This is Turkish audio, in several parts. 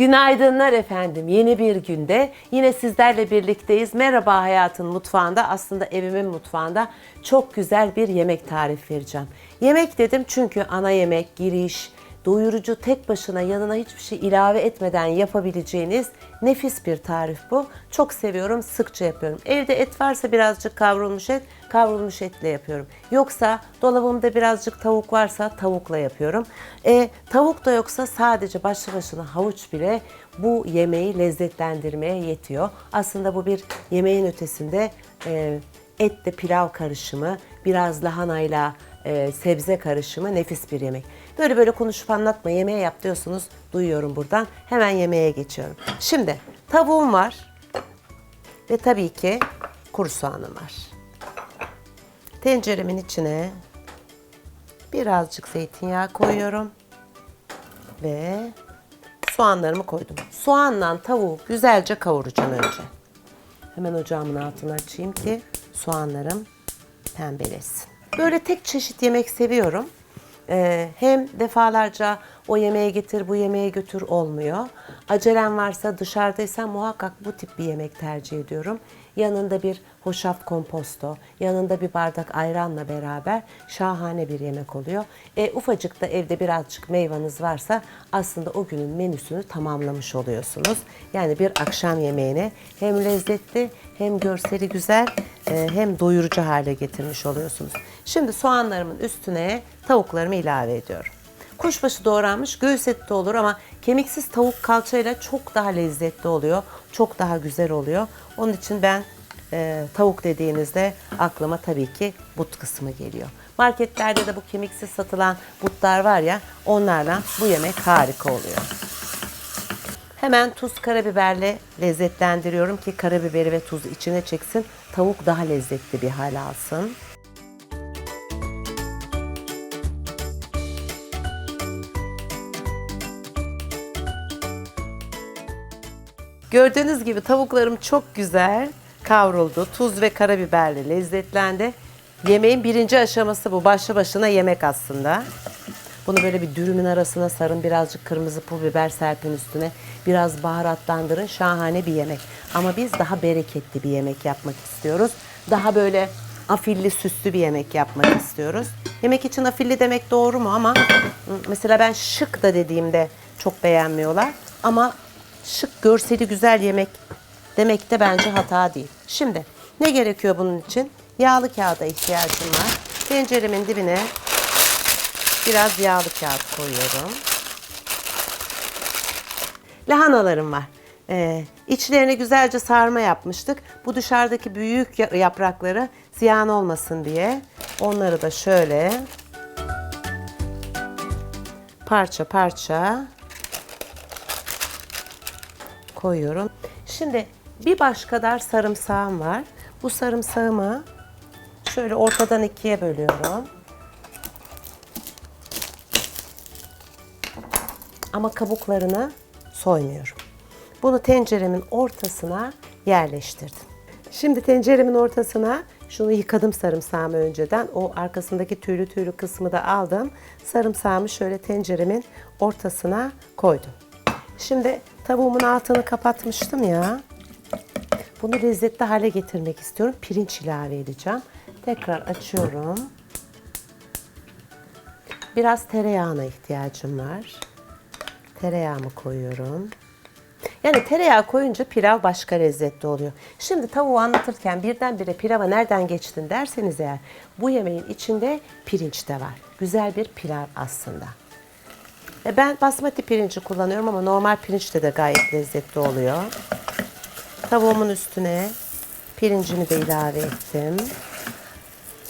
Günaydınlar efendim. Yeni bir günde yine sizlerle birlikteyiz. Merhaba Hayatın Mutfağında. Aslında evimin mutfağında çok güzel bir yemek tarif vereceğim. Yemek dedim çünkü ana yemek, giriş, doyurucu tek başına yanına hiçbir şey ilave etmeden yapabileceğiniz nefis bir tarif bu. Çok seviyorum, sıkça yapıyorum. Evde et varsa birazcık kavrulmuş et, kavrulmuş etle yapıyorum. Yoksa dolabımda birazcık tavuk varsa tavukla yapıyorum. E, tavuk da yoksa sadece başlı başına havuç bile bu yemeği lezzetlendirmeye yetiyor. Aslında bu bir yemeğin ötesinde e, etle pilav karışımı, biraz lahanayla e, sebze karışımı nefis bir yemek. Böyle böyle konuşup anlatma yemeğe yap diyorsunuz. Duyuyorum buradan. Hemen yemeğe geçiyorum. Şimdi tavuğum var. Ve tabii ki kuru soğanım var. Tenceremin içine birazcık zeytinyağı koyuyorum. Ve soğanlarımı koydum. Soğanla tavuğu güzelce kavuracağım önce. Hemen ocağımın altını açayım ki soğanlarım pembelesin. Böyle tek çeşit yemek seviyorum. Ee, hem defalarca o yemeğe getir bu yemeğe götür olmuyor. Acelem varsa dışarıdaysam muhakkak bu tip bir yemek tercih ediyorum. Yanında bir hoşaf komposto, yanında bir bardak ayranla beraber şahane bir yemek oluyor. E, ufacık da evde birazcık meyvanız varsa aslında o günün menüsünü tamamlamış oluyorsunuz. Yani bir akşam yemeğine hem lezzetli hem görseli güzel e, hem doyurucu hale getirmiş oluyorsunuz. Şimdi soğanlarımın üstüne tavuklarımı ilave ediyorum. Kuşbaşı doğranmış göğüs eti de olur ama kemiksiz tavuk kalçayla çok daha lezzetli oluyor. Çok daha güzel oluyor. Onun için ben e, tavuk dediğinizde aklıma tabii ki but kısmı geliyor. Marketlerde de bu kemiksiz satılan butlar var ya onlarla bu yemek harika oluyor. Hemen tuz karabiberle lezzetlendiriyorum ki karabiberi ve tuzu içine çeksin. Tavuk daha lezzetli bir hal alsın. Gördüğünüz gibi tavuklarım çok güzel kavruldu. Tuz ve karabiberle lezzetlendi. Yemeğin birinci aşaması bu. Başlı başına yemek aslında. Bunu böyle bir dürümün arasına sarın. Birazcık kırmızı pul biber serpin üstüne. Biraz baharatlandırın. Şahane bir yemek. Ama biz daha bereketli bir yemek yapmak istiyoruz. Daha böyle afilli süslü bir yemek yapmak istiyoruz. Yemek için afilli demek doğru mu ama mesela ben şık da dediğimde çok beğenmiyorlar. Ama şık görseli güzel yemek demek de bence hata değil. Şimdi ne gerekiyor bunun için? Yağlı kağıda ihtiyacım var. Tenceremin dibine biraz yağlı kağıt koyuyorum. Lahanalarım var. Ee, içlerine güzelce sarma yapmıştık. Bu dışarıdaki büyük ya- yaprakları ziyan olmasın diye onları da şöyle parça parça koyuyorum. Şimdi bir baş kadar sarımsağım var. Bu sarımsağımı şöyle ortadan ikiye bölüyorum. Ama kabuklarını soymuyorum. Bunu tenceremin ortasına yerleştirdim. Şimdi tenceremin ortasına şunu yıkadım sarımsağımı önceden. O arkasındaki tüylü tüylü kısmı da aldım. Sarımsağımı şöyle tenceremin ortasına koydum. Şimdi tavuğumun altını kapatmıştım ya. Bunu lezzetli hale getirmek istiyorum. Pirinç ilave edeceğim. Tekrar açıyorum. Biraz tereyağına ihtiyacım var. Tereyağımı koyuyorum. Yani tereyağı koyunca pilav başka lezzetli oluyor. Şimdi tavuğu anlatırken birdenbire pilava nereden geçtin derseniz eğer bu yemeğin içinde pirinç de var. Güzel bir pilav aslında. E Ben basmati pirinci kullanıyorum ama normal pirinçle de gayet lezzetli oluyor. Tavuğumun üstüne pirincimi de ilave ettim.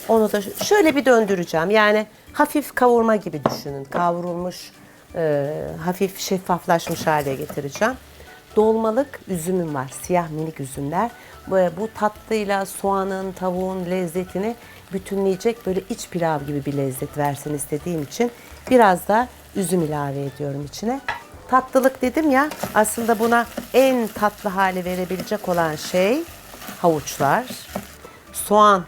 Onu da şöyle bir döndüreceğim. Yani hafif kavurma gibi düşünün. Kavrulmuş, e, hafif şeffaflaşmış hale getireceğim. Dolmalık üzümüm var. Siyah minik üzümler. Bu, bu tatlıyla soğanın, tavuğun lezzetini bütünleyecek böyle iç pilav gibi bir lezzet versin istediğim için biraz da üzüm ilave ediyorum içine. Tatlılık dedim ya aslında buna en tatlı hale verebilecek olan şey havuçlar, soğan,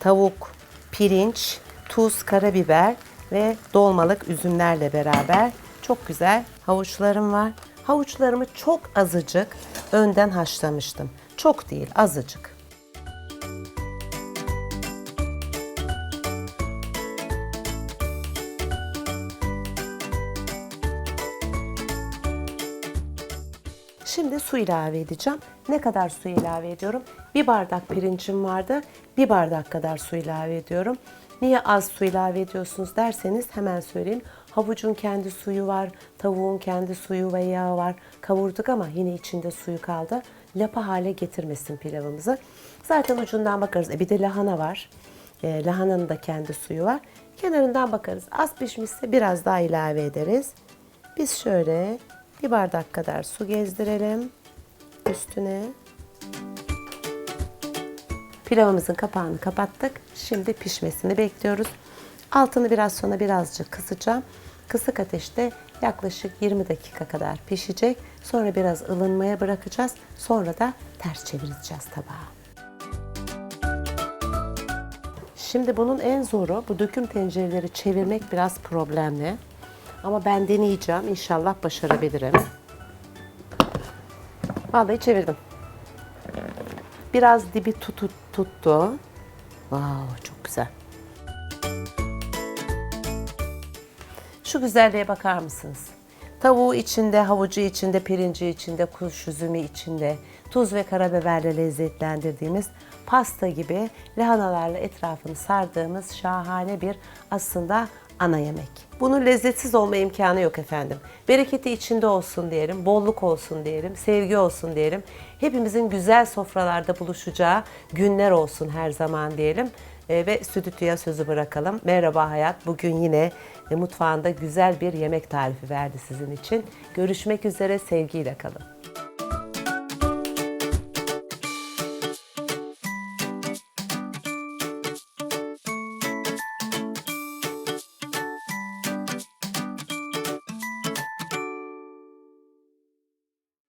tavuk, pirinç, tuz, karabiber ve dolmalık üzümlerle beraber çok güzel havuçlarım var. Havuçlarımı çok azıcık önden haşlamıştım. Çok değil, azıcık. Şimdi su ilave edeceğim. Ne kadar su ilave ediyorum? Bir bardak pirincim vardı. Bir bardak kadar su ilave ediyorum. Niye az su ilave ediyorsunuz derseniz hemen söyleyeyim. Havucun kendi suyu var, tavuğun kendi suyu ve yağı var. Kavurduk ama yine içinde suyu kaldı. Lapa hale getirmesin pilavımızı. Zaten ucundan bakarız. E bir de lahana var. E, lahananın da kendi suyu var. Kenarından bakarız. Az pişmişse biraz daha ilave ederiz. Biz şöyle bir bardak kadar su gezdirelim üstüne. Pilavımızın kapağını kapattık. Şimdi pişmesini bekliyoruz. Altını biraz sonra birazcık kısacağım. Kısık ateşte yaklaşık 20 dakika kadar pişecek. Sonra biraz ılınmaya bırakacağız. Sonra da ters çevireceğiz tabağa. Şimdi bunun en zoru bu döküm tencereleri çevirmek biraz problemli. Ama ben deneyeceğim. İnşallah başarabilirim. Vallahi çevirdim. Biraz dibi tutu, tuttu. Wow, çok güzel. Şu güzelliğe bakar mısınız? Tavuğu içinde, havucu içinde, pirinci içinde, kuş üzümü içinde, tuz ve karabiberle lezzetlendirdiğimiz pasta gibi lahanalarla etrafını sardığımız şahane bir aslında ana yemek. Bunun lezzetsiz olma imkanı yok efendim. Bereketi içinde olsun diyelim, bolluk olsun diyelim, sevgi olsun diyelim. Hepimizin güzel sofralarda buluşacağı günler olsun her zaman diyelim. E, ve stüdyoya sözü bırakalım. Merhaba Hayat. Bugün yine e, mutfağında güzel bir yemek tarifi verdi sizin için. Görüşmek üzere, sevgiyle kalın.